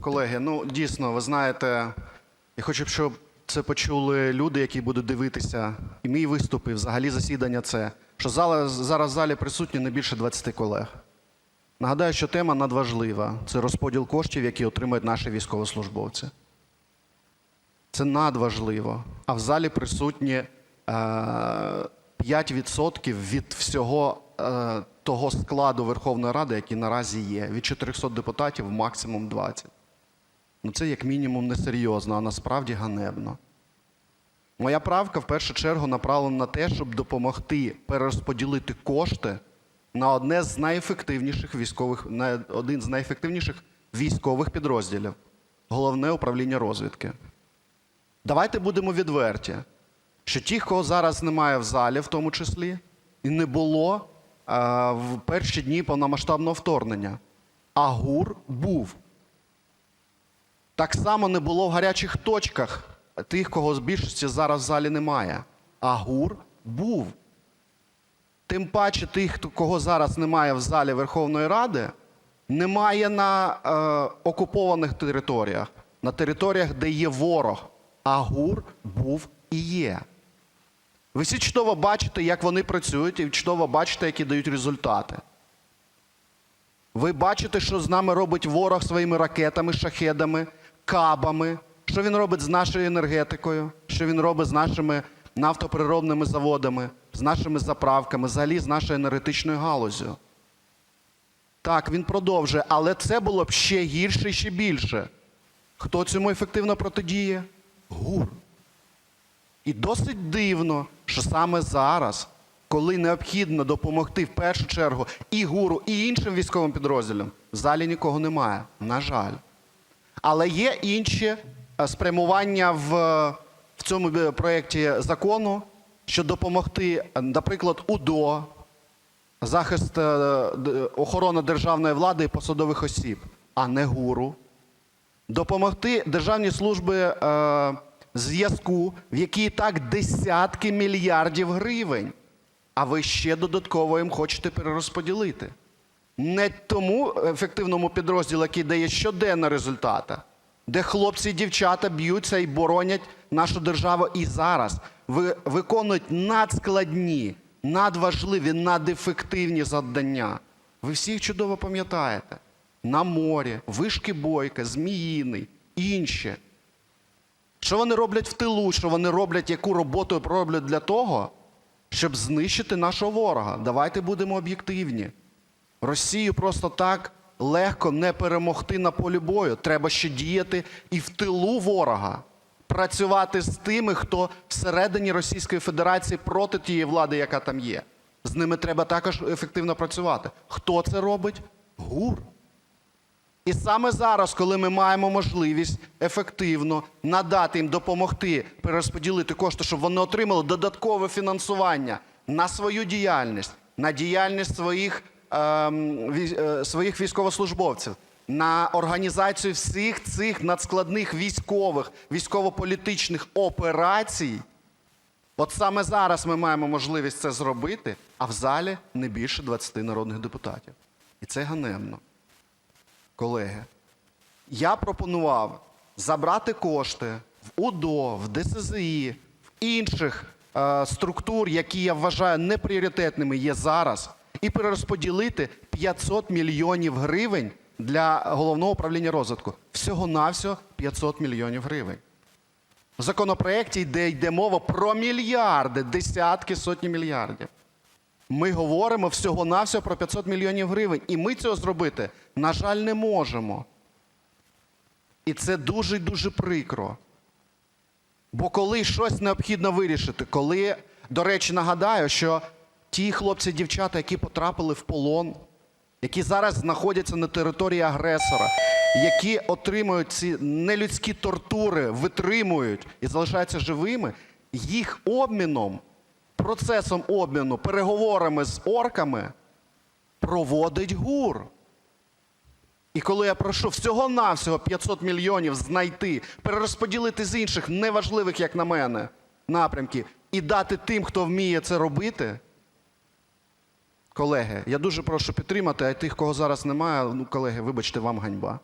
колеги, ну дійсно, ви знаєте, я хочу, щоб це почули люди, які будуть дивитися, і мій виступ, і взагалі засідання це, що зала, зараз в залі присутні не більше 20 колег. Нагадаю, що тема надважлива. Це розподіл коштів, які отримують наші військовослужбовці. Це надважливо. А в залі присутні е, 5% від всього е, того складу Верховної Ради, який наразі є. Від 400 депутатів максимум 20. Ну це як мінімум несерйозно, а насправді ганебно. Моя правка в першу чергу направлена на те, щоб допомогти перерозподілити кошти на одне з найефективніших військових, на один з найефективніших військових підрозділів головне управління розвідки. Давайте будемо відверті, що ті, кого зараз немає в залі, в тому числі, і не було а, в перші дні повномасштабного вторгнення, а ГУР був. Так само не було в гарячих точках тих, кого з більшості зараз в залі немає. А ГУР був. Тим паче тих, кого зараз немає в залі Верховної Ради, немає на е, окупованих територіях, на територіях, де є ворог. А ГУР був і є. Ви всі чудово бачите, як вони працюють, і чудово бачите, які дають результати. Ви бачите, що з нами робить ворог своїми ракетами, шахедами, кабами, що він робить з нашою енергетикою, що він робить з нашими нафтопереробними заводами, з нашими заправками, взагалі з нашою енергетичною галузю. Так, він продовжує, але це було б ще гірше і ще більше. Хто цьому ефективно протидіє? ГУР. І досить дивно, що саме зараз, коли необхідно допомогти в першу чергу і ГУРу, і іншим військовим підрозділам, в залі нікого немає. На жаль. Але є інші е, спрямування в, в цьому е, проєкті закону, що допомогти, е, наприклад, УДО, захист охорона державної влади і посадових осіб, а не ГУРу допомогти Державній службі зв'язку, в якій так десятки мільярдів гривень, а ви ще додатково їм хочете перерозподілити. Не тому ефективному підрозділу, який дає щоденно результати, де хлопці і дівчата б'ються і боронять нашу державу і зараз. Виконують надскладні, надважливі, надефективні завдання. Ви всі їх чудово пам'ятаєте. На морі, вишки Бойка, Зміїний, інші. Що вони роблять в тилу, що вони роблять, яку роботу роблять для того, щоб знищити нашого ворога. Давайте будемо об'єктивні. Росію просто так легко не перемогти на полі бою. Треба ще діяти і в тилу ворога, працювати з тими, хто всередині Російської Федерації проти тієї влади, яка там є. З ними треба також ефективно працювати. Хто це робить? ГУР. І саме зараз, коли ми маємо можливість ефективно надати їм допомогти перерозподілити кошти, щоб вони отримали додаткове фінансування на свою діяльність, на діяльність своїх, своїх військовослужбовців, на організацію всіх цих надскладних військових, військово-політичних операцій. От саме зараз ми маємо можливість це зробити, а в залі не більше 20 народних депутатів. І це ганебно. Колеги, я пропонував забрати кошти в УДО, в ДСЗІ, в інших е, структур, які я вважаю непріоритетними є зараз, і перерозподілити 500 мільйонів гривень для головного управління розвитку. Всього-навсього 500 мільйонів гривень. В законопроекті йде, йде мова про мільярди, десятки, сотні мільярдів. Ми говоримо всього-навсього про 500 мільйонів гривень. І ми цього зробити, на жаль, не можемо. І це дуже дуже прикро. Бо коли щось необхідно вирішити, коли, до речі, нагадаю, що ті хлопці-дівчата, які потрапили в полон, які зараз знаходяться на території агресора, які отримують ці нелюдські тортури, витримують і залишаються живими, їх обміном, процесом обміну, переговорами з орками проводить ГУР. І коли я прошу всього-навсього 500 мільйонів знайти, перерозподілити з інших неважливих, як на мене, напрямків і дати тим, хто вміє це робити. Колеги, я дуже прошу підтримати, а тих, кого зараз немає, ну, колеги, вибачте, вам ганьба.